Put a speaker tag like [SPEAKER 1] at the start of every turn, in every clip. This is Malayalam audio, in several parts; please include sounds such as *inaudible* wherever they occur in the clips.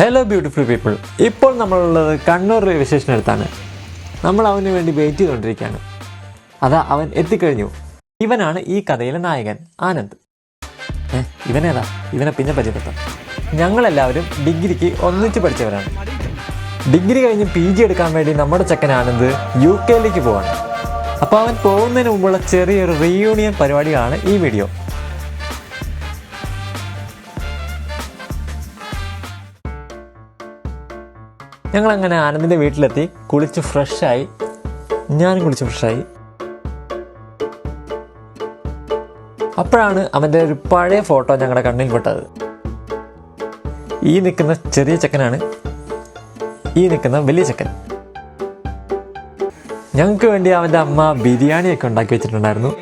[SPEAKER 1] ഹലോ ബ്യൂട്ടിഫുൾ പീപ്പിൾ ഇപ്പോൾ നമ്മളുള്ളത് കണ്ണൂർ റെയിൽവേ സ്റ്റേഷനടുത്താണ് നമ്മൾ അവന് വേണ്ടി വെയിറ്റ് ചെയ്തുകൊണ്ടിരിക്കുകയാണ്. അതാ അവൻ എത്തിക്കഴിഞ്ഞു. ഇവനാണ് ഈ കഥയിലെ നായകൻ ആനന്ദ്. ഇവനേതാ? ഇവനെ പിന്നെ പരിചയപ്പെടുത്താം. ഞങ്ങളെല്ലാവരും ഡിഗ്രിക്ക് ഒന്നിച്ച് പഠിച്ചവരാണ്. ഡിഗ്രി കഴിഞ്ഞ് പി ജി എടുക്കാൻ വേണ്ടി നമ്മുടെ ചെക്കൻ ആനന്ദ് യു കെയിലേക്ക് പോവാണ്. അപ്പോൾ അവൻ പോകുന്നതിന് മുമ്പുള്ള ചെറിയൊരു റീയൂണിയൻ പരിപാടിയാണ് ഈ വീഡിയോ ഞങ്ങൾ അങ്ങനെ ആനന്ദിന്റെ വീട്ടിലെത്തി കുളിച്ച് ഫ്രഷായി ഞാനും കുളിച്ച് ഫ്രഷായി. അപ്പോഴാണ് അവന്റെ ഒരു പഴയ ഫോട്ടോ ഞങ്ങളുടെ കണ്ണിൽ പെട്ടത്. ഈ നിൽക്കുന്ന ചെറിയ ചെക്കനാണ് ഈ നിൽക്കുന്ന വലിയ ചെക്കൻ. ഞങ്ങൾക്ക് വേണ്ടി അവന്റെ അമ്മ ബിരിയാണിയൊക്കെ ഉണ്ടാക്കി വെച്ചിട്ടുണ്ടായിരുന്നു.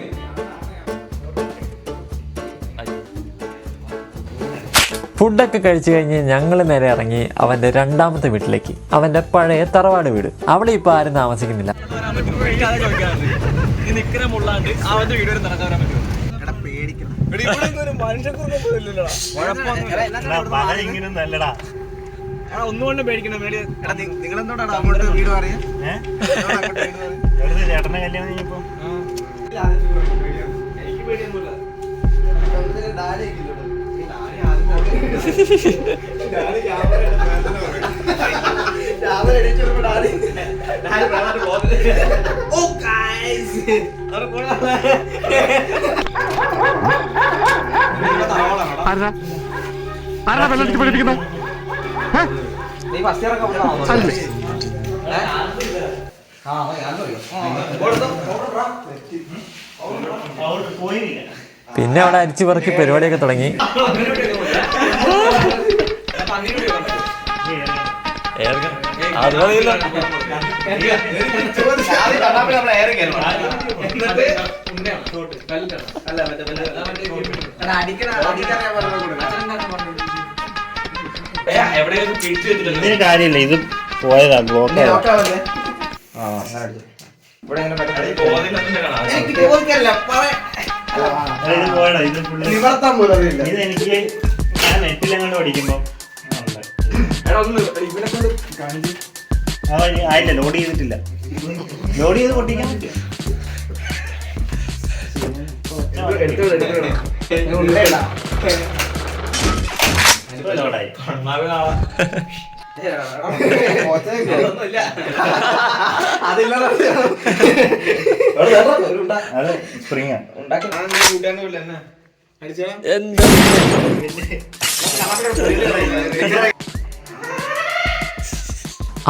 [SPEAKER 1] ഫുഡൊക്കെ കഴിച്ചു കഴിഞ്ഞ് ഞങ്ങൾ നേരെ ഇറങ്ങി അവന്റെ രണ്ടാമത്തെ വീട്ടിലേക്ക്. അവന്റെ പഴയ തറവാട് വീട്. അവിടെ ഇപ്പോൾ ആരും താമസിക്കുന്നില്ല.
[SPEAKER 2] ഒന്നുകൊണ്ടും
[SPEAKER 3] നിങ്ങൾ എന്തോടാ അങ്ങോട്ട് വീട് പറയാ
[SPEAKER 4] ഏഹ് ചേട്ടന്റെ കല്യാണം കഴിഞ്ഞപ്പോ?
[SPEAKER 2] എനിക്ക് പേടിയൊന്നുമില്ല.
[SPEAKER 3] നീ ഫസ്റ്റ് ഇയർ ഒക്കെ
[SPEAKER 4] പോയി? പോയില്ല.
[SPEAKER 1] പിന്നെ അവിടെ അരിച്ചു പറക്കി പരിപാടിയൊക്കെ തുടങ്ങി.
[SPEAKER 4] കാര്യമില്ല ഇത് പോയതാ ബ്ലോക്ക്
[SPEAKER 3] ഇവിടെ
[SPEAKER 4] ഇത് പോയടാ ഇത് പുള്ളി
[SPEAKER 3] നിവർത്താൻ പോലും അറിയില്ല
[SPEAKER 4] ഇത് എനിക്ക് ഞാൻ നെറ്റിലെങ്ങാണ്ട് പഠിക്കുമ്പോ ഉണ്ട്.
[SPEAKER 2] എടാ ഒന്ന് ഇവനെ കൊണ്ട് കാണിച്ച്
[SPEAKER 4] ആയില്ല ലോഡ് ചെയ്തിട്ടില്ല. ലോഡ് ചെയ്ത് പൊട്ടിക്കാൻ പറ്റും
[SPEAKER 2] എടുത്തു വിട്, എടുത്തു വിട്.
[SPEAKER 3] ഉണ്ടേടാ
[SPEAKER 4] ഇപ്പൊ ലോഡായി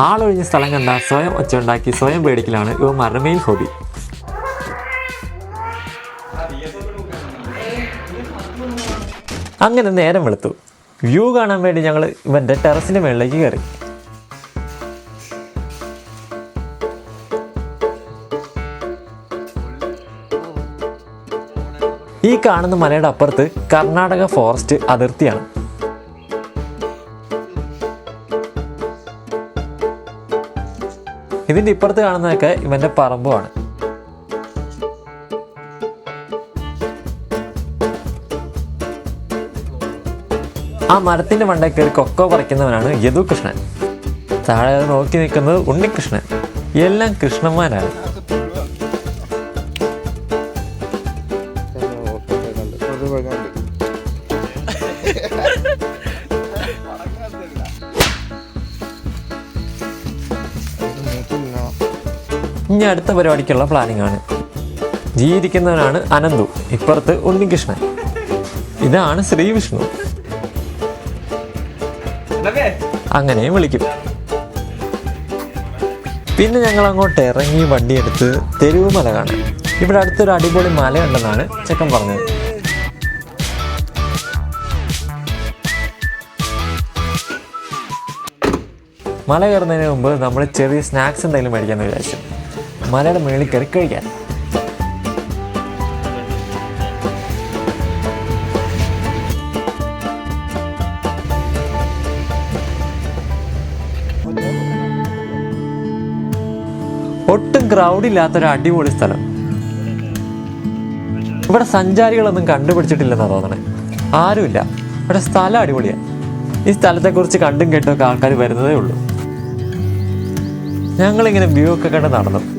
[SPEAKER 1] ആളൊഴിഞ്ഞ സ്ഥലം കണ്ട സ്വയം ഒച്ച ഉണ്ടാക്കി സ്വയം പേടിക്കലാണ് ഇവന്മാരുടെ മെയിൻ ഹോബി അങ്ങനെ നേരം വെളുത്തു. വ്യൂ കാണാൻ വേണ്ടി ഞങ്ങൾ ഇവന്റെ ടെറസിന്റെ മുകളിലേക്ക് കയറി. ഈ കാണുന്ന മലയുടെ അപ്പുറത്ത് കർണാടക ഫോറസ്റ്റ് അതിർത്തിയാണ്. ഇതിന്റെ ഇപ്പുറത്ത് കാണുന്നതൊക്കെ ഇവന്റെ പറമ്പുമാണ്. ആ മരത്തിന്റെ മണ്ടയിൽ കയറി കൊക്കോ പറിക്കുന്നവനാണ് യദു കൃഷ്ണൻ താഴെ നോക്കി നിൽക്കുന്നത് ഉണ്ണികൃഷ്ണൻ. എല്ലാം കൃഷ്ണന്മാരാണ്. ഇനി അടുത്ത പരിപാടിക്കുള്ള പ്ലാനിംഗ് ആണ്. ജീവിക്കുന്നവനാണ് അനന്തു ഇപ്പുറത്ത് ഉണ്ണികൃഷ്ണൻ. ഇതാണ് ശ്രീവിഷ്ണു. അങ്ങനെയും വിളിക്കും. പിന്നെ ഞങ്ങൾ അങ്ങോട്ട് ഇറങ്ങി വണ്ടിയെടുത്ത് തെരുവ് മല കാണാൻ. ഇവിടെ അടുത്തൊരു അടിപൊളി മലയുണ്ടെന്നാണ് ചെക്കൻ പറഞ്ഞത്. മല കയറുന്നതിന് മുമ്പ് നമ്മൾ ചെറിയ സ്നാക്സ് എന്തെങ്കിലും മേടിക്കാമെന്ന് വിചാരിച്ചു. മലയുടെ മേളിൽ കയറി കഴിക്കാൻ. ഒട്ടും ക്രൗഡ് ഇല്ലാത്തൊരു അടിപൊളി സ്ഥലം. ഇവിടെ സഞ്ചാരികളൊന്നും കണ്ടുപിടിച്ചിട്ടില്ലെന്നാ തോന്നണേ. ആരുമില്ല. ഇവിടെ സ്ഥലം അടിപൊളിയാണ് ഈ സ്ഥലത്തെക്കുറിച്ച് കണ്ടും കേട്ടൊക്കെ ആൾക്കാർ വരുന്നതേ ഉള്ളൂ. ഞങ്ങളിങ്ങനെ വ്യൂ ഒക്കെ കണ്ട് നടന്നു.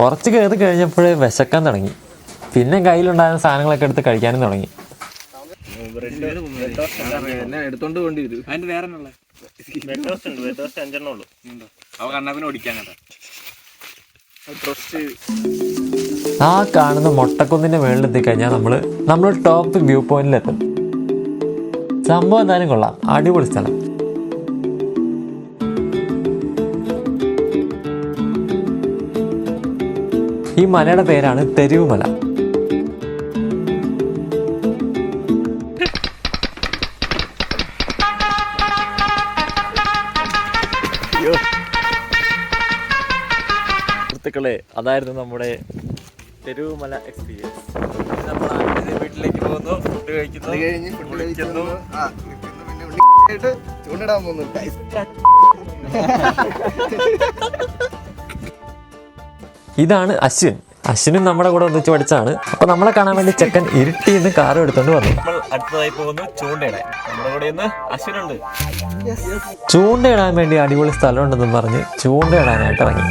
[SPEAKER 1] കുറച്ച് കയറി കഴിഞ്ഞപ്പോഴേ വിശക്കാൻ തുടങ്ങി. പിന്നെ കയ്യിലുണ്ടായിരുന്ന സാധനങ്ങളൊക്കെ എടുത്ത് കഴിക്കാനും തുടങ്ങി.
[SPEAKER 3] എന്നെ എടുത്തോണ്ട് വേണ്ടി വരും. അതിന്റെ വേറെ
[SPEAKER 4] ഉള്ളൂ.
[SPEAKER 3] അവ കണ്ണാപ്പിനെ ഓടിക്കാൻ
[SPEAKER 1] ആ കാണുന്ന മൊട്ടക്കുന്നിന്റെ മുകളിൽ എത്തിക്കഴിഞ്ഞാൽ നമ്മൾ നമ്മൾ ടോപ്പ് വ്യൂ പോയിന്റിലെത്തും സംഭവം എന്തായാലും കൊള്ളാം. അടിപൊളി സ്ഥലം. ഈ മലയുടെ പേരാണ് തെരുവുമല. സുഹൃത്തുക്കളെ അതായിരുന്നു നമ്മുടെ തെരുവുമല എക്സ്പീരിയൻസ് നമ്മൾ ആദ്യത്തെ വീട്ടിലേക്ക് പോകുന്നു. ഫുഡ് കഴിക്കുന്നു
[SPEAKER 2] കഴിഞ്ഞ് ഫുഡ് ഉണ്ണിയായിട്ട് ചൂണ്ടിടാൻ പോകുന്നു *laughs*
[SPEAKER 1] ഇതാണ് അശ്വിൻ. അശ്വിനും നമ്മുടെ കൂടെ ഒന്നിച്ച് പഠിച്ചാണ് അപ്പൊ നമ്മളെ കാണാൻ വേണ്ടി ചെക്കൻ ഇരുട്ടി നിന്ന് കാർ എടുത്തോണ്ട് വന്നു.
[SPEAKER 4] നമ്മൾ അടുത്തതായി പോകുന്നു ചൂണ്ടയിടാൻ. നമ്മുടെ കൂടെ ഇന്ന് അശ്വിനുണ്ട്.
[SPEAKER 1] ചൂണ്ടയിടാൻ വേണ്ടി അടിപൊളി സ്ഥലമുണ്ടെന്നും പറഞ്ഞ് ചൂണ്ടയിടാനായിട്ട് ഇറങ്ങി.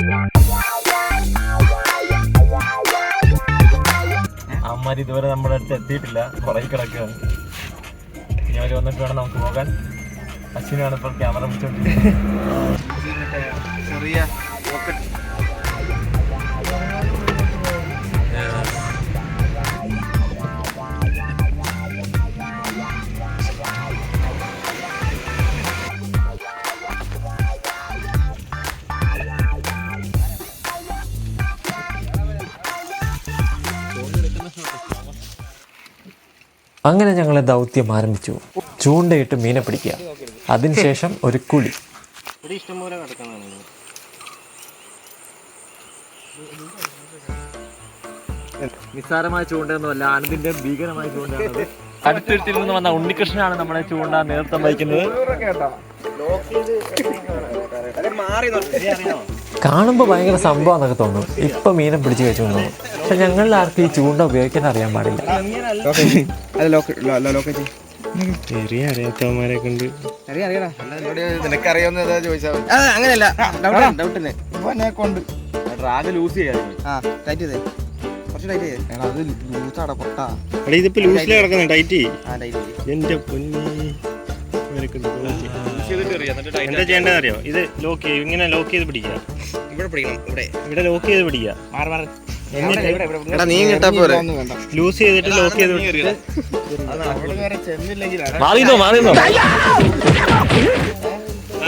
[SPEAKER 4] അമ്മമാർ ഇതുവരെ നമ്മുടെ അടുത്ത് എത്തിയിട്ടില്ല. കുറേ കിടക്കുകയാണ്. ഇനി അവർ വന്നിട്ട് വേണം നമുക്ക് പോകാൻ. അശ്വിനാണ് ഇപ്പോൾ ക്യാമറ പിടിച്ചോണ്ടിരിക്കുന്നത്. *laughs*
[SPEAKER 1] അങ്ങനെ ഞങ്ങൾ ദൗത്യം ആരംഭിച്ചു. ചൂണ്ടയിട്ട് മീനെ പിടിക്കുക. അതിനുശേഷം ഒരു കുളി. നിസ്സാരമായ ചൂണ്ടയൊന്നുമല്ല ആനന്ദിന്റെ ഭീകരമായ ചൂണ്ടയാണ് അടുത്തിടത്തിൽ നിന്ന് വന്ന ഉണ്ണികൃഷ്ണനാണ് നമ്മുടെ ചൂണ്ട നേതൃത്വം വഹിക്കുന്നത്. കാണുമ്പോൾ ഭയങ്കര സംഭവം എന്നൊക്കെ തോന്നും. ഇപ്പൊ മീനെ പിടിച്ചു കഴിച്ചു തോന്നും. പക്ഷെ ഞങ്ങളിൽ ആർക്കും ഈ ചൂണ്ട ഉപയോഗിക്കാൻ അറിയാൻ പാടില്ല.
[SPEAKER 4] ചെറിയ അറിയാത്തവന്മാരെ കൊണ്ട്
[SPEAKER 2] ചോദിച്ചാൽ അങ്ങനെയല്ല. ഡൗട്ട് എന്നെ കൊണ്ട്.
[SPEAKER 3] ഡ്രാഗ് ലൂസ് ചെയ്യാതെ.
[SPEAKER 2] ആ ടൈറ്റ് ചെയ്തേ. കുറച്ച് ടൈറ്റ് ചെയ്തേ. എടാ അത് ലൂസാടാ പൊട്ടാ.
[SPEAKER 4] എടാ ഇതിപ്പോ ലൂസിലെ കിടക്കുന്ന ടൈറ്റ്
[SPEAKER 2] ആ ടൈറ്റ് ചെയ്തേ.
[SPEAKER 4] എന്റെ പൊന്നി. എന്താ ചെയ്യേണ്ടത് അറിയോ ഇത് ലോക്ക് ചെയ്യും ഇങ്ങനെ ലോക്ക് ചെയ്ത് പിടിക്കുക.
[SPEAKER 2] ഇവിടെ പിടിക്കണം ഇവിടെ.
[SPEAKER 4] ഇവിടെ ലോക്ക് ചെയ്ത് പിടിക്കുക. മാറി
[SPEAKER 2] എടാ നീ കിട്ടാ പോരെ.
[SPEAKER 4] ലൂസ് ചെയ്തിട്ട് ലോക്ക് ചെയ്ത്
[SPEAKER 1] മാറിയോ
[SPEAKER 4] മാറിയോ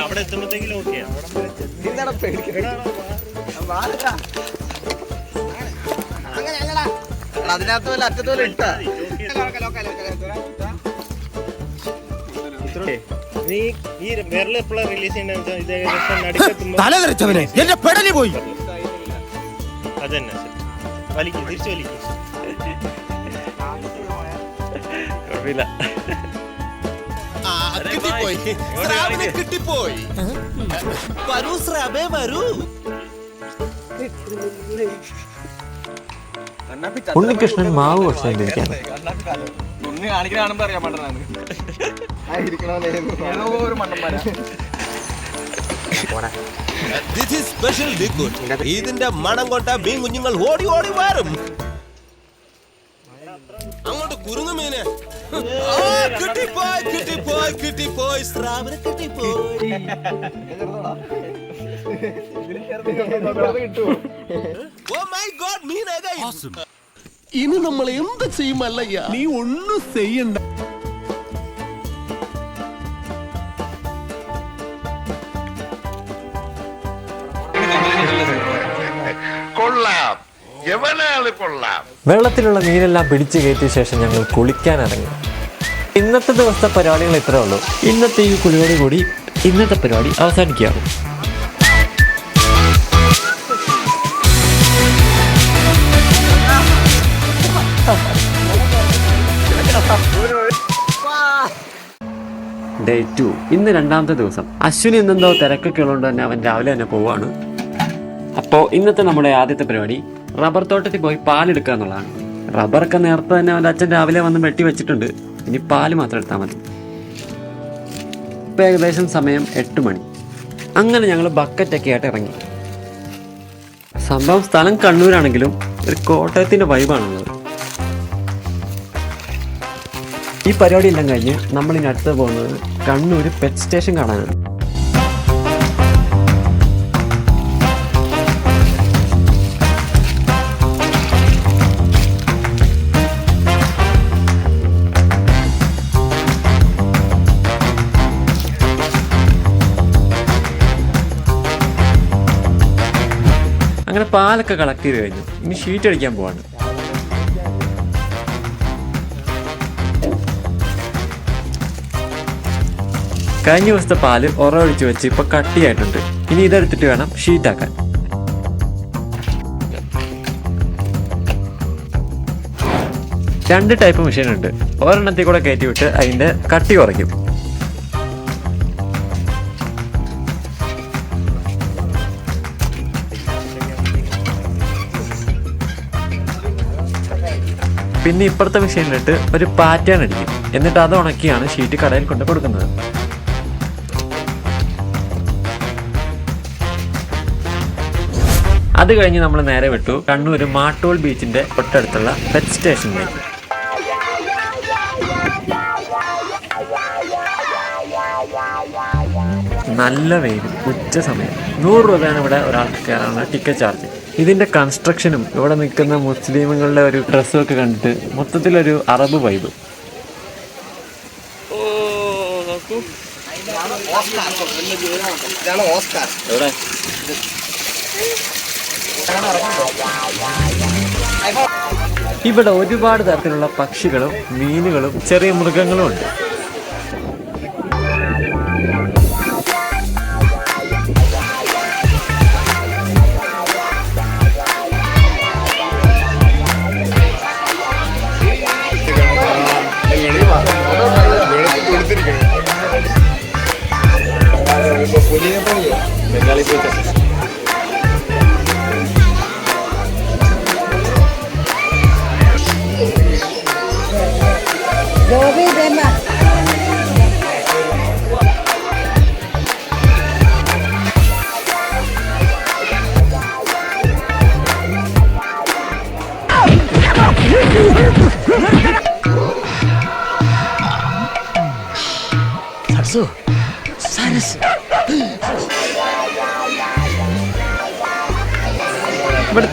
[SPEAKER 4] അവിടെ എത്തുമ്പോഴത്തേക്കും ലോക്ക് ചെയ്യാം
[SPEAKER 2] അതിനകത്ത് വല്ല അറ്റത്ത് വല്ല ഇട്ടാ
[SPEAKER 4] നീ ഈ വിരൽ എപ്പോഴാണ് റിലീസ് ചെയ്യണ്ടെന്ന് വെച്ചാൽ ഇത് ഏകദേശം നടുക്കെത്തുമ്പോ
[SPEAKER 5] തലതെറിച്ചവനെ. എന്റെ പെടലി പോയി.
[SPEAKER 4] അതന്നെ വലിക്കും തിരിച്ചു വലിക്കും.
[SPEAKER 1] കുഴപ്പമില്ല.
[SPEAKER 5] കിട്ടിപ്പോയി. സ്രാവിനെ കിട്ടിപ്പോയി. വരൂ സ്രാബേ വരൂ.
[SPEAKER 1] ഉണ്ണികൃഷ്ണൻ മാവ് ഭക്ഷണിച്ചിരിക്കുകയാണ്
[SPEAKER 3] ഉണ്ണി കാണിക്കുന്ന കാണുമ്പോ അറിയാൻ *laughs*
[SPEAKER 5] ദിസ് ഈസ് സ്പെഷ്യൽ ലിക്വിഡ് ഇതിന്റെ മണം കൊണ്ട മീൻ കുഞ്ഞുങ്ങൾ ഓടി ഓടി വരും. അങ്ങോട്ട് കുരുങ്ങു മീനെ. കിട്ടിപ്പോയി കിട്ടിപ്പോയി കിട്ടിപ്പോയി. സ്രാവിനെ കിട്ടിപ്പോയി. ഓ മൈ ഗോഡ് മീനേതാ ഇനി നമ്മൾ എന്ത് ചെയ്യുമല്ലയ്യ നീ ഒന്നും ചെയ്യണ്ട.
[SPEAKER 1] വെള്ളത്തിലുള്ള മീനെല്ലാം പിടിച്ചു കയറ്റിയ ശേഷം ഞങ്ങൾ കുളിക്കാൻ ഇറങ്ങി. ഇന്നത്തെ ദിവസത്തെ പരിപാടികൾ ഇത്രേ ഉള്ളൂ. ഇന്നത്തെ ഈ കുളിയോട് കൂടി ഇന്നത്തെ പരിപാടി അവസാനിക്കുകയാണ്. ഡേ ടു ഇന്ന് രണ്ടാമത്തെ ദിവസം. അശ്വിൻ ഇന്നെന്തോ തിരക്കൊക്കെ ഉള്ളതുകൊണ്ട് തന്നെ അവൻ രാവിലെ തന്നെ പോവാണ്. അപ്പോൾ ഇന്നത്തെ നമ്മുടെ ആദ്യത്തെ പരിപാടി റബ്ബർ തോട്ടത്തിൽ പോയി പാലെടുക്കുക എന്നുള്ളതാണ്. റബ്ബറൊക്കെ നേരത്തെ തന്നെ അവന്റെ അച്ഛൻ രാവിലെ വന്ന് വെട്ടി വെച്ചിട്ടുണ്ട്. ഇനി പാൽ മാത്രം എടുത്താൽ മതി. ഇപ്പം ഏകദേശം സമയം എട്ട് മണി. അങ്ങനെ ഞങ്ങൾ ബക്കറ്റൊക്കെ ആയിട്ട് ഇറങ്ങി. സംഭവം സ്ഥലം കണ്ണൂരാണെങ്കിലും ഒരു കോട്ടയത്തിന്റെ വൈബാണുള്ളത്. ഈ പരിപാടി എല്ലാം കഴിഞ്ഞ് നമ്മളിനി ഇനി അടുത്ത് പോകുന്നത് കണ്ണൂർ പെറ്റ് സ്റ്റേഷൻ കാണാനാണ്. പാലൊക്കെ കളക്ട് ചെയ്ത് കഴിഞ്ഞു. ഇനി ഷീറ്റ് അടിക്കാൻ പോവാണ്. കഴിഞ്ഞ ദിവസത്തെ പാൽ ഒഴിച്ച് വെച്ച് ഇപ്പൊ കട്ടിയായിട്ടുണ്ട്. ഇനി ഇതെടുത്തിട്ട് വേണം ഷീറ്റാക്കാൻ രണ്ട് ടൈപ്പ് മെഷീൻ ഉണ്ട്. ഒരെണ്ണത്തിൽ കൂടെ കയറ്റി വിട്ട് അതിന്റെ കട്ടി കുറയ്ക്കും. പിന്നെ ഇപ്പുറത്തെ മെഷീനിലിട്ട് ഒരു പാറ്റേൺ അടിക്കും. എന്നിട്ട് അത് ഉണക്കിയാണ് ഷീറ്റ് കടയിൽ കൊണ്ട് കൊടുക്കുന്നത്. അത് കഴിഞ്ഞ് നമ്മൾ നേരെ വിട്ടു കണ്ണൂർ മാട്ടോൾ ബീച്ചിന്റെ തൊട്ടടുത്തുള്ള പെറ്റ് സ്റ്റേഷനിലേക്ക് നല്ല വെയിൽ ഉച്ച സമയം. നൂറ് രൂപയാണ് ഇവിടെ ഒരാൾക്ക് കയറാനുള്ള ടിക്കറ്റ് ചാർജ് ഇതിന്റെ കൺസ്ട്രക്ഷനും ഇവിടെ നിൽക്കുന്ന മുസ്ലിമുകളുടെ ഒരു ഡ്രസ്സും ഒക്കെ കണ്ടിട്ട് മൊത്തത്തിലൊരു അറബ് വൈബ് ഇവിടെ ഒരുപാട് തരത്തിലുള്ള പക്ഷികളും മീനുകളും ചെറിയ മൃഗങ്ങളും ഉണ്ട് ഇവിടെ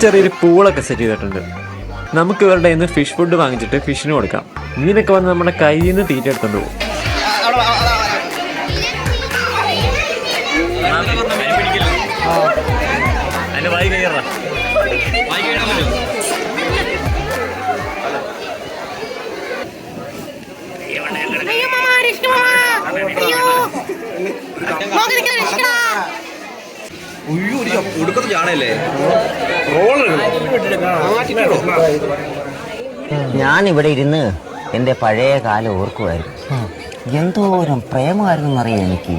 [SPEAKER 1] ചെറിയൊരു പൂളൊക്കെ സെറ്റ് ചെയ്തിട്ടുണ്ട്. നമുക്ക് ഇവരുടെ ഇന്ന് ഫിഷ് ഫുഡ് വാങ്ങിച്ചിട്ട് ഫിഷിന് കൊടുക്കാം. മീനൊക്കെ വന്ന് നമ്മുടെ കയ്യിൽ നിന്ന് തീറ്റ എടുത്തോണ്ട് പോകും.
[SPEAKER 6] അയ്യോ
[SPEAKER 2] ചാടല്ലേ
[SPEAKER 7] ഞാൻ ഇവിടെ ഇരുന്ന് എന്റെ പഴയ കാലം ഓർക്കുമായിരുന്നു എന്തോരം പ്രേമമായിരുന്നു എന്നറിയാം എനിക്ക്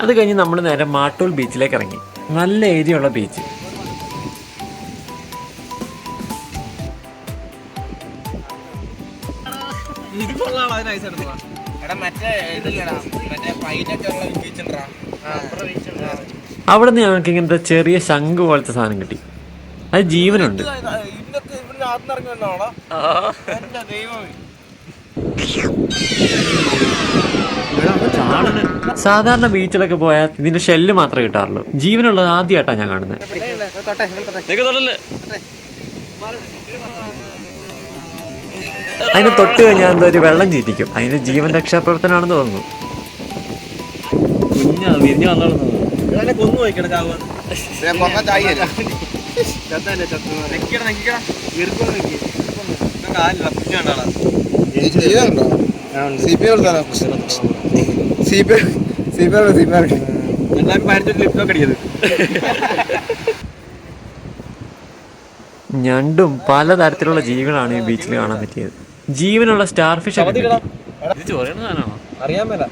[SPEAKER 1] അത് കഴിഞ്ഞ് നമ്മൾ നേരെ മാട്ടൂൽ ബീച്ചിലേക്ക് ഇറങ്ങി. നല്ല ഏരിയ ഉള്ള ബീച്ച്.
[SPEAKER 2] മറ്റേ ഇതില്ലടാ മറ്റേ പൈനൊക്കെ ഉള്ള ബീച്ചുണ്ടാ
[SPEAKER 1] അവിടെ നിന്ന് ഞങ്ങൾക്ക് ഇങ്ങനത്തെ ചെറിയ ശംഖ് പോലത്തെ സാധനം കിട്ടി. അത് ജീവനുണ്ട്. സാധാരണ ബീച്ചിലൊക്കെ പോയാൽ ഇതിന്റെ ഷെല്ല് മാത്രമേ കിട്ടാറുള്ളൂ. ജീവനുള്ളത് ആദ്യമായിട്ടാണ് ഞാൻ കാണുന്നത് അതിന് തൊട്ട് കഴിഞ്ഞാൽ എന്തോ ഒരു വെള്ളം ചീറ്റിക്കും. അതിന് ജീവൻ രക്ഷാപ്രവർത്തനമാണെന്ന് തോന്നുന്നു.
[SPEAKER 4] കുഞ്ഞാ വിരിഞ്ഞു വന്നോളൂ.
[SPEAKER 2] കൊന്നു പോയിക്കണ കാവ്
[SPEAKER 3] ഞണ്ടും പലതരത്തിലുള്ള ജീവികളാണ് ഈ ബീച്ചിൽ കാണാൻ പറ്റിയത്. ജീവനുള്ള സ്റ്റാർ ഫിഷ്
[SPEAKER 2] അറിയാൻ മേല.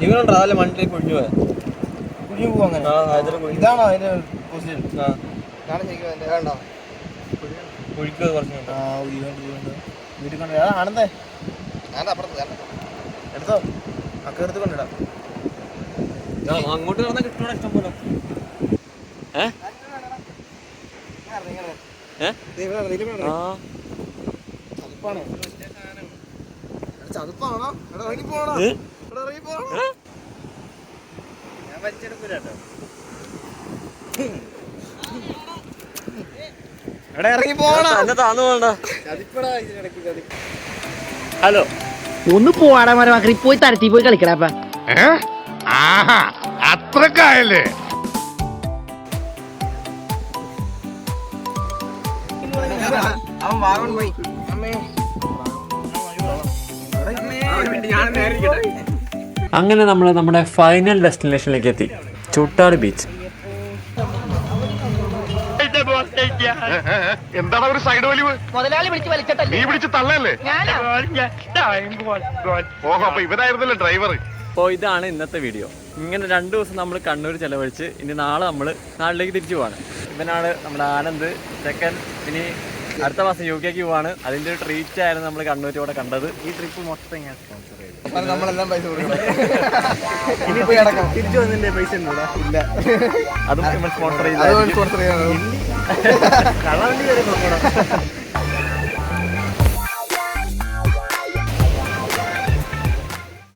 [SPEAKER 2] ജീവനുണ്ടോ. അതല്ല മണ്ണിലേക്ക് കുഴിഞ്ഞു അങ്ങനെ? ഇതാണോ അതിന്റെ പൊസിഷൻ ആ. ജീവനുണ്ട് ജീവനുണ്ട് വീട്ടിൽ കൊണ്ട് അതാ ആണെന്നേ എടുത്തോ. അക്ക എടുത്ത് കൊണ്ടിടാം.
[SPEAKER 3] അങ്ങോട്ട് കിട്ടണ? ഇഷ്ടം പോലെ. ആ ഹലോ.
[SPEAKER 6] ഒന്ന് പോവാടാ മരമാക്കി പോയി തരത്തി പോയി കളിക്കടാപ്പ
[SPEAKER 8] ആഹാ അത്രക്കായല്ലേ?
[SPEAKER 2] അവൻ വാഗൺ പോയി. അമ്മേ.
[SPEAKER 1] ഞാൻ
[SPEAKER 3] അങ്ങനെ നമ്മൾ നമ്മുടെ ഫൈനൽ ഡെസ്റ്റിനേഷനിലേക്ക് എത്തി. ചുട്ടാട് ബീച്ച്
[SPEAKER 8] എന്താണ് ഒരു സൈഡ് വലിവ്?
[SPEAKER 6] മുതലാളി വിളിച്ച് വലിച്ചിട്ടല്ലേ?
[SPEAKER 8] നീ പിടിച്ച് തള്ളല്ലേ? ഓഹോ അപ്പൊ ഇവനായിരുന്നല്ലേ ഡ്രൈവർ
[SPEAKER 3] അപ്പോൾ ഇതാണ് ഇന്നത്തെ വീഡിയോ ഇങ്ങനെ രണ്ട് ദിവസം നമ്മൾ കണ്ണൂർ ചെലവഴിച്ച് ഇനി നാളെ നമ്മൾ നാട്ടിലേക്ക് തിരിച്ചു പോവാണ്. ഇവനാണ് നമ്മുടെ ആനന്ദ് ചെക്കൻ ഇനി അടുത്ത മാസം യു കെക്ക് പോവാണ്. അതിന്റെ ഒരു ട്രീറ്റ് ആയിരുന്നു നമ്മൾ കണ്ണൂർ ഇവിടെ കണ്ടത്. ഈ ട്രിപ്പ് മൊത്തം ഞാൻ സ്പോൺസർ ചെയ്തു.
[SPEAKER 2] നമ്മളെല്ലാം പൈസ കൊടുക്കണം. തിരിച്ചു വന്നിന്റെ പൈസ ഇല്ല.
[SPEAKER 3] അതും സ്പോൺസർ ചെയ്തു
[SPEAKER 2] സ്പോൺസർ ചെയ്യാൻ
[SPEAKER 3] കള്ളവണ്ടി വരെ നോക്കണം.